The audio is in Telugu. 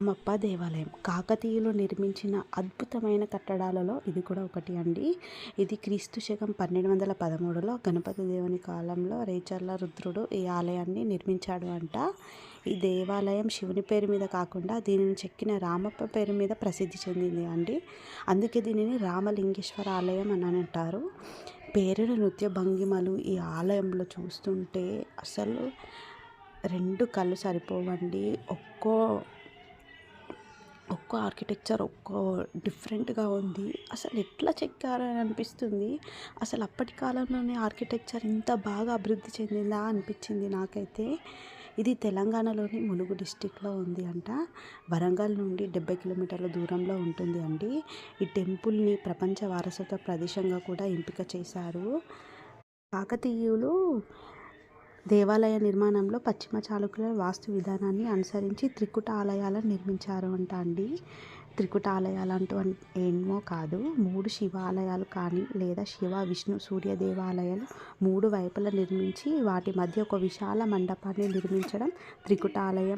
అమ్మప్ప దేవాలయం. కాకతీయులు నిర్మించిన అద్భుతమైన కట్టడాలలో ఇది కూడా ఒకటి అండి. ఇది క్రీస్తు శకం పన్నెండు వందల పదమూడులో గణపతి దేవుని కాలంలో రేచర్ల రుద్రుడు ఈ ఆలయాన్ని నిర్మించాడు అంట. ఈ దేవాలయం శివుని పేరు మీద కాకుండా దీనిని చెక్కిన రామప్ప పేరు మీద ప్రసిద్ధి చెందింది అండి. అందుకే దీనిని రామలింగేశ్వర ఆలయం అని అంటారు. పేరుడు నృత్య భంగిమలు ఈ ఆలయంలో చూస్తుంటే అసలు రెండు కళ్ళు సరిపోవండి. ఒక్కో ఒక్కో ఆర్కిటెక్చర్ ఒక్కో డిఫరెంట్గా ఉంది. అసలు ఎట్లా చెక్కారని అనిపిస్తుంది? అసలు అప్పటి కాలంలోనే ఆర్కిటెక్చర్ ఇంత బాగా అభివృద్ధి చెందిందా అనిపించింది నాకైతే. ఇది తెలంగాణలోని ములుగు డిస్టిక్లో ఉంది అంట. వరంగల్ నుండి డెబ్బై కిలోమీటర్ల దూరంలో ఉంటుంది అండి. ఈ టెంపుల్ని ప్రపంచ వారసత్వ ప్రదేశంగా కూడా ఎంపిక చేశారు. కాకతీయులు దేవాలయ నిర్మాణంలో పశ్చిమ చాళుక్యుల వాస్తు విధానాన్ని అనుసరించి త్రికుట ఆలయాలను నిర్మించారు అంట అండి. త్రికుట ఆలయాలు అంటూ ఏమో కాదు. మూడు శివాలయాలు కానీ లేదా శివ విష్ణు సూర్య దేవాలయాలు మూడు వైపులా నిర్మించి వాటి మధ్య ఒక విశాల మండపాన్ని నిర్మించడం త్రికుట ఆలయం